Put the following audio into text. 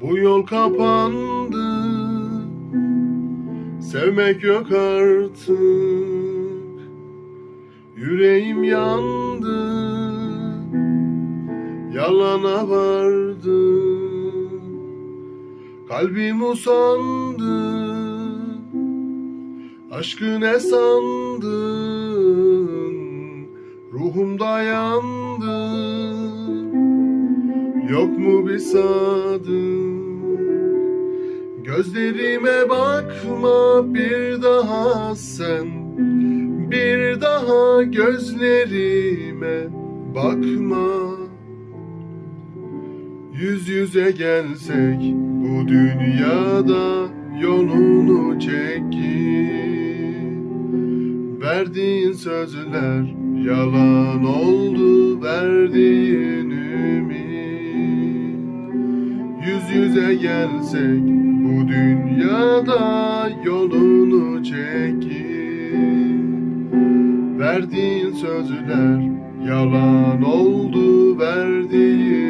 Bu yol kapandı. Sevmek yok artık. Yüreğim yandı. Yalana vardı. Kalbim usandı. Aşkı ne sandın? Ruhumda yandı Yok mu bir sadık Gözlerime bakma bir daha sen Bir daha gözlerime bakma Yüz yüze gelsek bu dünyada yolunu çek git. Verdiğin sözler yalan oldu verdiğin Yüz yüze gelsek bu dünyada yolunu çek git. Verdiğin sözler yalan oldu verdiğin